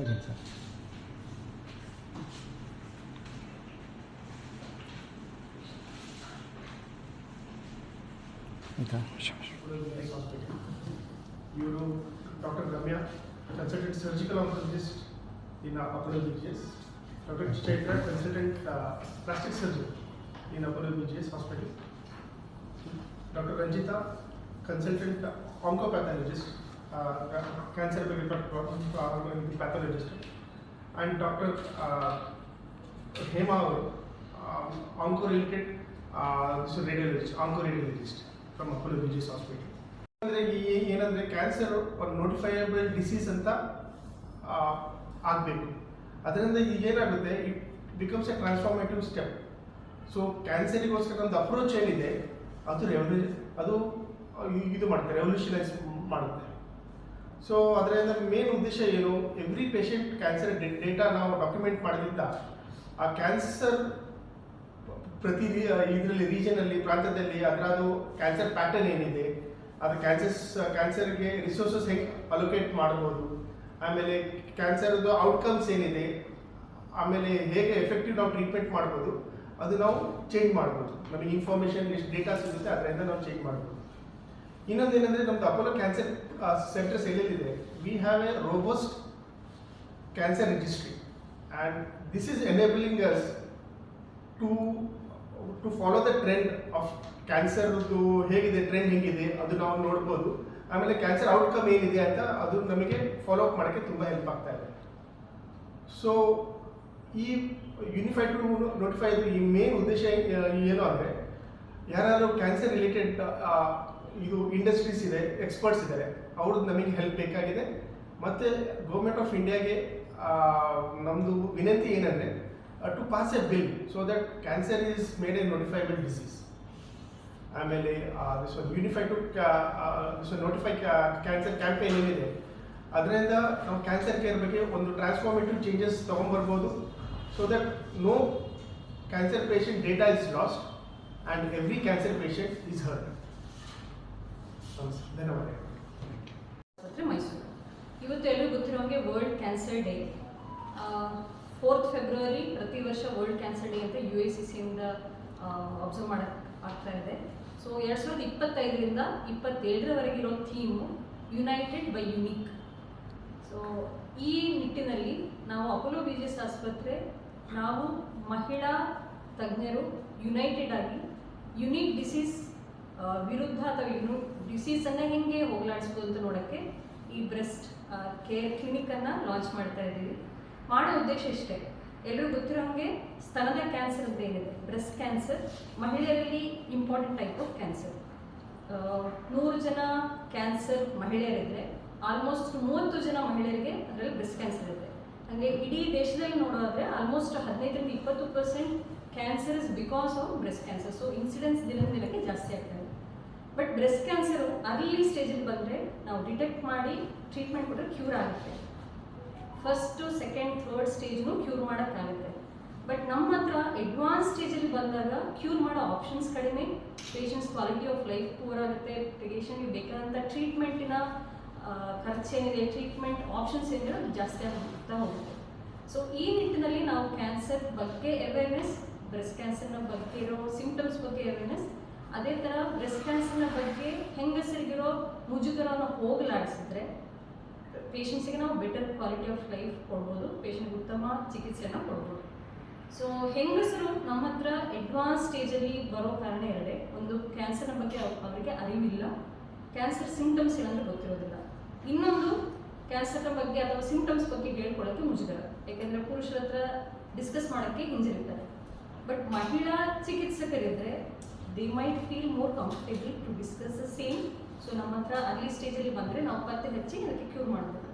Second time. Okay. Neuro Dr. Ramya, consultant surgical oncologist in Apollo BGS. Dr. Chaitra, consultant uh, plastic surgeon in Apollo BGS Hospital. Dr. Ranjita, consultant oncopathologist consultant oncopathologist cancer ಬಗ್ಗೆ pathologist and doctor Hema ಅವರು onco related radiologist onco radiologist from Apollo BGS hospital ಅಂದರೆ ಈ ಏನಂದರೆ cancer ಒಂದು notifiable disease ಅಂತ ಆಗಬೇಕು. ಅದರಿಂದ ಈಗ ಏನಾಗುತ್ತೆ it becomes a transformative step so ಕ್ಯಾನ್ಸರಿಗೋಸ್ಕರ ಒಂದು ಅಪ್ರೋಚ್ ಏನಿದೆ, ಅದು ರೆವಲ್ಯೂ ಅದು, ಇದು ಮಾಡುತ್ತೆ ರೆವಲ್ಯೂಷನೈಸ್ ಮಾಡುತ್ತೆ ಸೊ ಅದರಿಂದ ಮೇನ್ ಉದ್ದೇಶ ಏನು? ಎವ್ರಿ ಪೇಷಂಟ್ ಕ್ಯಾನ್ಸರ್ ಡೇಟಾ ನಾವು ಡಾಕ್ಯುಮೆಂಟ್ ಮಾಡೋದ್ರಿಂದ ಆ ಕ್ಯಾನ್ಸರ್ ಪ್ರತಿ ಇದರಲ್ಲಿ ರೀಜನಲ್ಲಿ ಪ್ರಾಂತ್ಯದಲ್ಲಿ ಅದರದು ಕ್ಯಾನ್ಸರ್ ಪ್ಯಾಟರ್ನ್ ಏನಿದೆ, ಅದು ಕ್ಯಾನ್ಸರ್ಸ್ ಕ್ಯಾನ್ಸರ್ಗೆ ರಿಸೋರ್ಸಸ್ ಹೆಂಗೆ ಅಲೋಕೇಟ್ ಮಾಡ್ಬೋದು, ಆಮೇಲೆ ಕ್ಯಾನ್ಸರ್ದು ಔಟ್ಕಮ್ಸ್ ಏನಿದೆ, ಆಮೇಲೆ ಹೇಗೆ ಎಫೆಕ್ಟಿವ್ ನಾವು ಟ್ರೀಟ್ಮೆಂಟ್ ಮಾಡ್ಬೋದು, ಅದು ನಾವು ಚೇಂಜ್ ಮಾಡ್ಬೋದು. ನಮಗೆ ಇನ್ಫಾರ್ಮೇಷನ್ ಎಷ್ಟು ಡೇಟಾ ಸಿಗುತ್ತೆ, ಅದರಿಂದ ನಾವು ಚೇಂಜ್ ಮಾಡ್ಬೋದು. ಇನ್ನೊಂದು ಏನಂದರೆ ನಮ್ದು Apollo cancer centres ಎಲ್ಲೆಲ್ಲಿದೆ we have a robust cancer registry and this is enabling us to to follow the trend of ಕ್ಯಾನ್ಸರ್ದು ಹೇಗಿದೆ ಟ್ರೆಂಡ್ ಹೇಗಿದೆ ಅದು ನಾವು ನೋಡ್ಬೋದು. ಆಮೇಲೆ ಕ್ಯಾನ್ಸರ್ ಔಟ್ಕಮ್ ಏನಿದೆ ಅಂತ ಅದು ನಮಗೆ ಫಾಲೋ ಅಪ್ ಮಾಡೋಕ್ಕೆ ತುಂಬ ಹೆಲ್ಪ್ ಆಗ್ತಾ ಇದೆ. ಸೊ ಈ ಯೂನಿಫೈಡ್ ಟು ನೋಟಿಫೈ ಈ ಮೇನ್ ಉದ್ದೇಶ ಏನು ಅಂದರೆ ಯಾರಾದರೂ ಕ್ಯಾನ್ಸರ್ ರಿಲೇಟೆಡ್ ಇದು ಇಂಡಸ್ಟ್ರೀಸ್ ಇದೆ ಎಕ್ಸ್ಪರ್ಟ್ಸ್ ಇದ್ದಾರೆ. ಅವ್ರದ್ದು ನಮಗೆ ಹೆಲ್ಪ್ ಬೇಕಾಗಿದೆ. ಮತ್ತು ಗೌರ್ಮೆಂಟ್ ಆಫ್ ಇಂಡಿಯಾಗೆ ನಮ್ಮದು ವಿನಂತಿ ಏನಂದರೆ to pass a bill so that cancer is made a notifiable disease ಆಮೇಲೆ this unify to this notify cancer campaign ಏನಿದೆ. ಅದರಿಂದ ನಾವು ಕ್ಯಾನ್ಸರ್ ಕೇರ್ ಬಗ್ಗೆ ಒಂದು transformative changes ತೊಗೊಂಬರ್ಬೋದು. So that no cancer patient data is lost and every cancer patient is heard ಧನ್ಯವಾದ ಆಸ್ಪತ್ರೆ ಮೈಸೂರು. ಇವತ್ತು ಎಲ್ಲರೂ ಗೊತ್ತಿರೋಂಗೆ world cancer day fourth February ಪ್ರತಿ ವರ್ಷ ವರ್ಲ್ಡ್ ಕ್ಯಾನ್ಸರ್ ಡೇ ಅಂತ ಯು ಎಸ್ ಸಿ ಸಿಯಿಂದ ಅಬ್ಸರ್ವ್ ಮಾಡೋಕ್ಕೆ ಆಗ್ತಾ ಇದೆ. ಸೊ ಎರಡು ಸಾವಿರದ ಇಪ್ಪತ್ತೈದರಿಂದ ಇಪ್ಪತ್ತೇಳರವರೆಗೆ ಇರೋ theme united by unique so ಈ ನಿಟ್ಟಿನಲ್ಲಿ ನಾವು ಅಪೋಲೋ ಎಸ್ ಆಸ್ಪತ್ರೆ, ನಾವು ಮಹಿಳಾ ತಜ್ಞರು ಯುನೈಟೆಡ್ ಆಗಿ ಯುನೀಕ್ ಡಿಸೀಸ್ ವಿರುದ್ಧ ಅಥವಾ ಇನ್ನು ಡಿಸೀಸನ್ನು ಹೆಂಗೆ ಹೋಗ್ಲಾಡಿಸ್ಬೋದು ಅಂತ ನೋಡೋಕ್ಕೆ ಈ ಬ್ರೆಸ್ಟ್ ಕೇರ್ ಕ್ಲಿನಿಕನ್ನು ಲಾಂಚ್ ಮಾಡ್ತಾ ಇದ್ದೀವಿ. ಮಾಡೋ ಉದ್ದೇಶ ಇಷ್ಟೇ. ಎಲ್ಲರೂ ಗೊತ್ತಿರೋಂಗೆ ಸ್ತನದ ಕ್ಯಾನ್ಸರ್ ಅಂತ ಏನಿದೆ? ಬ್ರೆಸ್ಟ್ ಕ್ಯಾನ್ಸರ್ ಮಹಿಳೆಯರಲ್ಲಿ ಇಂಪಾರ್ಟೆಂಟ್ ಟೈಪ್ ಆಫ್ ಕ್ಯಾನ್ಸರ್ ನೂರು ಜನ ಕ್ಯಾನ್ಸರ್ ಮಹಿಳೆಯರಿದ್ದರೆ ಆಲ್ಮೋಸ್ಟ್ ಮೂವತ್ತು ಜನ ಮಹಿಳೆಯರಿಗೆ ಅದರಲ್ಲಿ ಬ್ರೆಸ್ಟ್ ಕ್ಯಾನ್ಸರ್ ಇದೆ ಹಾಗೆ ಇಡೀ ದೇಶದಲ್ಲಿ ನೋಡೋದಾದ್ರೆ ಆಲ್ಮೋಸ್ಟ್ ಹದಿನೈದರಿಂದ ಇಪ್ಪತ್ತು percent cancer is because of breast cancer so incidence ದಿನಕ್ಕೆ ಜಾಸ್ತಿ ಆಗ್ತಾ ಇದೆ. ಬಟ್ ಬ್ರೆಸ್ಟ್ ಕ್ಯಾನ್ಸರು ಅರ್ಲಿ ಸ್ಟೇಜಲ್ಲಿ ಬಂದರೆ ನಾವು ಡಿಟೆಕ್ಟ್ ಮಾಡಿ ಟ್ರೀಟ್ಮೆಂಟ್ ಕೊಟ್ಟರೆ ಕ್ಯೂರ್ ಆಗುತ್ತೆ. ಫಸ್ಟು ಸೆಕೆಂಡ್ ಥರ್ಡ್ ಸ್ಟೇಜ್ನು ಕ್ಯೂರ್ ಮಾಡೋಕ್ಕಾಗುತ್ತೆ ಬಟ್ ನಮ್ಮ ಹತ್ರ ಅಡ್ವಾನ್ಸ್ ಸ್ಟೇಜಲ್ಲಿ ಬಂದಾಗ ಕ್ಯೂರ್ ಮಾಡೋ ಆಪ್ಷನ್ಸ್ ಕಡಿಮೆ. Patients quality of life poor ಆಗುತ್ತೆ. ಪೇಷಂಟ್ಗೆ ಬೇಕಾದಂಥ ಟ್ರೀಟ್ಮೆಂಟಿನ ಖರ್ಚೇನಿದೆ ಟ್ರೀಟ್ಮೆಂಟ್ ಆಪ್ಷನ್ಸ್ ಏನಿದೆ ಅದು ಜಾಸ್ತಿ ಆಗ್ತಾ ಹೋಗುತ್ತೆ. ಸೊ ಈ ನಿಟ್ಟಿನಲ್ಲಿ ನಾವು ಕ್ಯಾನ್ಸರ್ ಬಗ್ಗೆ ಅವೇರ್ನೆಸ್ ಬ್ರೆಸ್ಟ್ ಕ್ಯಾನ್ಸರ್ನ ಬಗ್ಗೆ ಇರೋ ಸಿಂಪ್ಟಮ್ಸ್ ಬಗ್ಗೆ ಅವೇರ್ನೆಸ್ ಅದೇ ಥರ ಬ್ರೆಸ್ಟ್ ಕ್ಯಾನ್ಸರ್ನ ಬಗ್ಗೆ ಹೆಂಗಸರಿಗಿರೋ ಮುಜುಗರವನ್ನು ಹೋಗಲಾಡಿಸಿದ್ರೆ ಪೇಷಂಟ್ಸಿಗೆ ನಾವು ಬೆಟರ್ ಕ್ವಾಲಿಟಿ ಆಫ್ ಲೈಫ್ ಕೊಡ್ಬೋದು ಪೇಷಂಟ್ಗೆ ಉತ್ತಮ ಚಿಕಿತ್ಸೆಯನ್ನು ಕೊಡ್ಬೋದು. ಸೊ ಹೆಂಗಸರು ನಮ್ಮ ಹತ್ರ ಅಡ್ವಾನ್ಸ್ ಸ್ಟೇಜಲ್ಲಿ ಬರೋ ಕಾರಣ ಎರಡೇ. ಒಂದು ಕ್ಯಾನ್ಸರ್ನ ಬಗ್ಗೆ ಅವ್- ಅವರಿಗೆ ಅರಿವಿಲ್ಲ. ಕ್ಯಾನ್ಸರ್ ಸಿಂಪ್ಟಮ್ಸ್ ಏನಂದ್ರೆ ಗೊತ್ತಿರೋದಿಲ್ಲ. ಇನ್ನೊಂದು ಕ್ಯಾನ್ಸರ್ನ ಬಗ್ಗೆ ಅಥವಾ ಸಿಂಪ್ಟಮ್ಸ್ ಬಗ್ಗೆ ಹೇಳ್ಕೊಳ್ಳೋಕ್ಕೆ ಮುಜುಗರ. ಯಾಕೆಂದರೆ ಪುರುಷರ ಹತ್ರ ಡಿಸ್ಕಸ್ ಮಾಡೋಕ್ಕೆ ಹಿಂಜರಿತಾರೆ. ಬಟ್ ಮಹಿಳಾ ಚಿಕಿತ್ಸಕರಿದ್ದರೆ they might feel more comfortable to discuss the same so ನಮ್ಮ ಹತ್ರ ಅರ್ಲಿ ಸ್ಟೇಜಲ್ಲಿ ಬಂದರೆ ನಾವು ಪತ್ತೆ ಹಚ್ಚಿ ಅದಕ್ಕೆ ಕ್ಯೂರ್ ಮಾಡ್ಬೋದು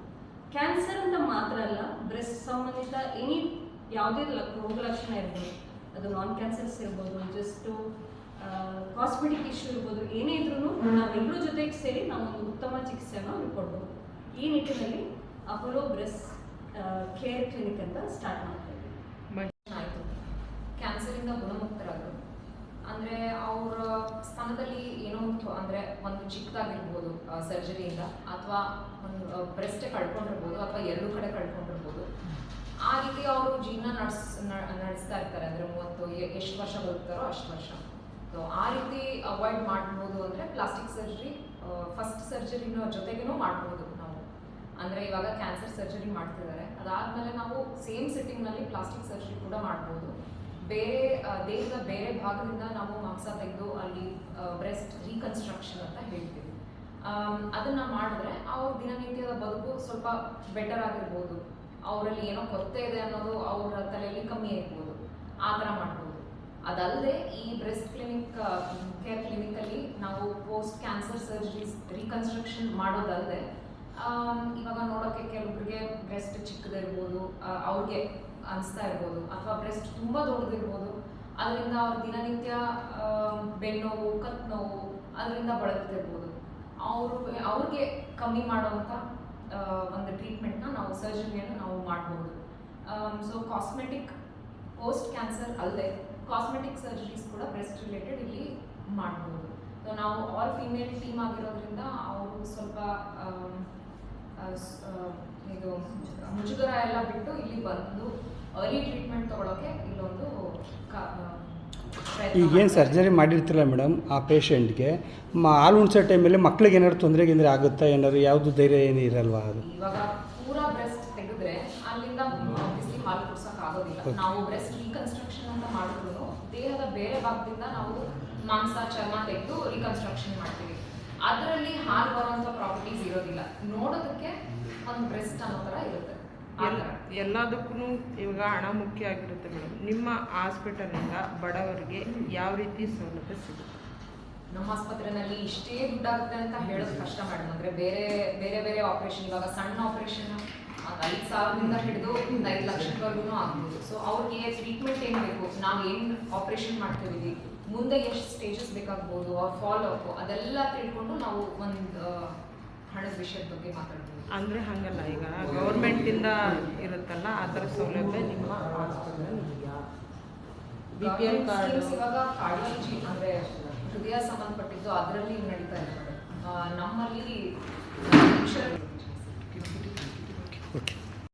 ಕ್ಯಾನ್ಸರ್ ಅಂತ ಮಾತ್ರ ಅಲ್ಲ ಬ್ರೆಸ್ಟ್ ಸಂಬಂಧಿತ ಎನಿ ಯಾವುದೇ ರೋಗಲಕ್ಷಣ ರೋಗ ಲಕ್ಷಣ ಇರ್ಬೋದು. ಅದು ನಾನ್ ಕ್ಯಾನ್ಸರ್ಸ್ ಇರ್ಬೋದು ಜಸ್ಟು ಕಾಸ್ಮೆಟಿಕ್ ಇಶ್ಯೂ ಇರ್ಬೋದು ಏನೇ ಇದ್ರೂ ನಾವೆಲ್ಲರೂ ಜೊತೆಗೆ ಸೇರಿ ನಾವು ಒಂದು ಉತ್ತಮ ಚಿಕಿತ್ಸೆಯನ್ನು ಕೊಡ್ಬೋದು. ಈ ನಿಟ್ಟಿನಲ್ಲಿ ಅಪೋಲೋ ಬ್ರೆಸ್ಟ್ ಕೇರ್ ಕ್ಲಿನಿಕ್ ಅಂತ ಸ್ಟಾರ್ಟ್ ಮಾಡ್ತೀವಿ. ಆಯಿತು. ಕ್ಯಾನ್ಸರಿಂದ ಗುಣಮುಕ್ತರಾದರು ಅಂದರೆ ಅವರ ಸ್ತನದಲ್ಲಿ ಏನೋ ಒಂದು ಅಂದರೆ ಒಂದು ಚಿಕ್ಕದಾಗಿರ್ಬೋದು ಸರ್ಜರಿಯಿಂದ ಅಥವಾ ಒಂದು ಬ್ರೆಸ್ಟ್ ಕಳ್ಕೊಂಡಿರ್ಬೋದು, ಅಥವಾ ಎರಡು ಕಡೆ ಕಳ್ಕೊಂಡಿರ್ಬೋದು. ಆ ರೀತಿ ಅವರು ಜೀವನ ನಡೆಸ್ ನಡೆಸ್ತಾ ಇರ್ತಾರೆ. ಅಂದರೆ ಮೂವತ್ತು ಎಷ್ಟು ವರ್ಷ ಬದುಕ್ತಾರೋ ಅಷ್ಟು ವರ್ಷ. ಸೊ ಆ ರೀತಿ ಅವಾಯ್ಡ್ ಮಾಡ್ಬೋದು ಅಂದರೆ ಪ್ಲಾಸ್ಟಿಕ್ ಸರ್ಜರಿ ಫಸ್ಟ್ ಸರ್ಜರಿನ ಜೊತೆಗೇನೂ ಮಾಡ್ಬೋದು ನಾವು. ಅಂದರೆ ಇವಾಗ ಕ್ಯಾನ್ಸರ್ ಸರ್ಜರಿ ಮಾಡ್ತಿದ್ದಾರೆ. ಅದಾದಮೇಲೆ ನಾವು ಸೇಮ್ ಸಿಟ್ಟಿಂಗ್ನಲ್ಲಿ ಪ್ಲಾಸ್ಟಿಕ್ ಸರ್ಜರಿ ಕೂಡ ಮಾಡ್ಬೋದು. ಬೇರೆ ದೇಹದ ಬೇರೆ ಭಾಗದಿಂದ ನಾವು ಮಾಂಸ ತೆಗೆದು ಅಲ್ಲಿ ಬ್ರೆಸ್ಟ್ ರೀಕನ್ಸ್ಟ್ರಕ್ಷನ್ ಅಂತ ಹೇಳ್ತೀವಿ. ಅದನ್ನ ಮಾಡಿದ್ರೆ ಅವ್ರ ದಿನನಿತ್ಯದ ಬದುಕು ಸ್ವಲ್ಪ ಬೆಟರ್ ಆಗಿರ್ಬೋದು. ಅವರಲ್ಲಿ ಏನೋ ಕೊರತೆ ಇದೆ ಅನ್ನೋದು ಅವರ ತಲೆಯಲ್ಲಿ ಕಮ್ಮಿ ಆಗ್ಬೋದು. ಆ ಥರ ಮಾಡ್ಬೋದು. ಅದಲ್ಲದೆ ಈ ಬ್ರೆಸ್ಟ್ ಕ್ಲಿನಿಕ್ ಕೇರ್ ಕ್ಲಿನಿಕಲ್ಲಿ ನಾವು ಪೋಸ್ಟ್ ಕ್ಯಾನ್ಸರ್ ಸರ್ಜರೀಸ್ ರೀಕನ್ಸ್ಟ್ರಕ್ಷನ್ ಮಾಡೋದಲ್ಲದೆ ಇವಾಗ ನೋಡೋಕ್ಕೆ ಕೆಲವೊಬ್ಬರಿಗೆ ಬ್ರೆಸ್ಟ್ ಚಿಕ್ಕದಿರ್ಬೋದು ಅವ್ರಿಗೆ ಅನಿಸ್ತಾ ಇರ್ಬೋದು, ಅಥವಾ ಬ್ರೆಸ್ಟ್ ತುಂಬ ದೊಡ್ಡದಿರ್ಬೋದು, ಅದರಿಂದ ಅವ್ರ ದಿನನಿತ್ಯ ಬೆನ್ನೋವು ಕತ್ ನೋವು ಅದರಿಂದ ಬಳಲ್ತಿರ್ಬೋದು. ಅವರು, ಅವ್ರಿಗೆ ಕಮ್ಮಿ ಮಾಡುವಂಥ ಒಂದು ಟ್ರೀಟ್ಮೆಂಟ್ನ ನಾವು ಸರ್ಜರಿಯನ್ನು ನಾವು ಮಾಡ್ಬೋದು. ಸೊ ಕಾಸ್ಮೆಟಿಕ್ ಪೋಸ್ಟ್ ಕ್ಯಾನ್ಸರ್ ಅಲ್ಲದೆ ಕಾಸ್ಮೆಟಿಕ್ ಸರ್ಜರೀಸ್ ಕೂಡ ಬ್ರೆಸ್ಟ್ ರಿಲೇಟೆಡ್ ಇಲ್ಲಿ ಮಾಡ್ಬೋದು. ಸೊ ನಾವು ಆಲ್ ಫಿಮೇಲ್ ಟೀಮ್ ಆಗಿರೋದ್ರಿಂದ ಅವರು ಸ್ವಲ್ಪ ಇದು ಮುಜುಗರ ಎಲ್ಲ ಬಿಟ್ಟು ಇಲ್ಲಿ ಬಂದು ಅರ್ಲಿ ಟ್ರೀಟ್ಮೆಂಟ್ ತಗೊಳ್ಳೋಕೆ ಇಲ್ಲೊಂದು ಈಗೇನು ಸರ್ಜರಿ ಮಾಡಿರ್ತಿಲ್ಲ ಮೇಡಮ್ ಆ ಪೇಷಂಟ್ಗೆ ಮ ಹಾಲು ಉಣ್ಸೋ ಟೈಮಲ್ಲಿ ಮಕ್ಳಿಗೆ ಏನಾದ್ರು ತೊಂದರೆ ಗಿಂದರೆ ಆಗುತ್ತಾ? ಏನಾದ್ರು ಯಾವುದು ಧೈರ್ಯ ಏನು ಇರಲ್ವಾ ಅದು? ಇವಾಗ ಪೂರಾ ಬ್ರೆಸ್ಟ್ ತೆಗೆದ್ರೆ ಅಲ್ಲಿಂದ ಆಬ್ವಿಯಸ್ಲಿ ಹಾಲು ಕುಡ್ಸಕ್ ಆಗೋದಿಲ್ಲ. ನಾವು ಬ್ರೆಸ್ಟ್ ರೀಕನ್ಸ್ಟ್ರಕ್ಷನ್ ಅಂತ ಮಾಡಿದ್ರು ದೇಹದ ಬೇರೆ ಭಾಗದಿಂದ ನಾವು ಮಾಂಸ ಚರ್ಮ ತೆಗೆದು ರೀಕನ್ಸ್ಟ್ರಕ್ಷನ್ ಮಾಡ್ತೀವಿ. ಅದರಲ್ಲಿ ಹಾಲು ಬರುವಂತ ಪ್ರಾಪರ್ಟೀಸ್ ಇರೋದಿಲ್ಲ. ನೋಡೋದಕ್ಕೆ ಒಂದು ಬ್ರೆಸ್ಟ್ ಅನ್ನೋ ಥರ ಇರುತ್ತೆ. ಥರ ಎಲ್ಲದಕ್ಕೂ ಇವಾಗ ಹಣ ಮುಖ್ಯ ಆಗಿರುತ್ತೆ ಮೇಡಮ್. ನಿಮ್ಮ ಹಾಸ್ಪಿಟಲಿಂದ ಬಡವರಿಗೆ ಯಾವ ರೀತಿ ಸೌಲಭ್ಯ ಸಿಗುತ್ತೆ? ನಮ್ಮ ಆಸ್ಪತ್ರೆಯಲ್ಲಿ ಇಷ್ಟೇ ದುಡ್ಡಾಗುತ್ತೆ ಅಂತ ಹೇಳೋದು ಕಷ್ಟ ಮೇಡಮ್. ಅಂದ್ರೆ ಬೇರೆ ಬೇರೆ ಬೇರೆ ಆಪರೇಷನ್ ಇವಾಗ ಸಣ್ಣ ಆಪರೇಷನ್ ಐದು ಸಾವಿರದಿಂದ ಹಿಡಿದು ಒಂದು ಐದು ಲಕ್ಷದವರೆಗೂ ಆಗ್ಬೋದು. ಸೊ ಅವ್ರಿಗೆ ಟ್ರೀಟ್ಮೆಂಟ್ ಏನು ಬೇಕು? ನಾವು ಏನು ಆಪರೇಷನ್ ಮಾಡ್ತಿದ್ದೀವಿ? ಮುಂದೆ ಎಷ್ಟು ಸ್ಟೇಜಸ್ ಬೇಕಾಗ್ಬೋದು? ಅವ್ರ ಫಾಲೋ ಅದೆಲ್ಲ ತಿಳ್ಕೊಂಡು ನಾವು ಒಂದು ಹಣದ ವಿಷಯದ ಬಗ್ಗೆ ಮಾತಾಡ್ತೀವಿ ಅಂದರೆ ಹಾಗಲ್ಲ ಈಗ ಗೌರ್ಮೆಂಟಿಂದ ಇರುತ್ತಲ್ಲ ಆ ಥರ ಸೌಲಭ್ಯ ನಿಮ್ಮ ಹಾಸ್ಪಿಟಲ್ ಇದೆಯಾ? ಬಿ ಪಿ ಎಲ್ ಕಾರ್ಡ್ ಇವಾಗ ಕಾರ್ಡಿಯಾಲಜಿ ಅಂದ್ರೆ ಹೃದಯ ಸಂಬಂಧಪಟ್ಟಿದ್ದು ಅದರಲ್ಲಿ ನಡೀತಾ ಇದೆ ಆ, ನಮ್ಮಲ್ಲಿ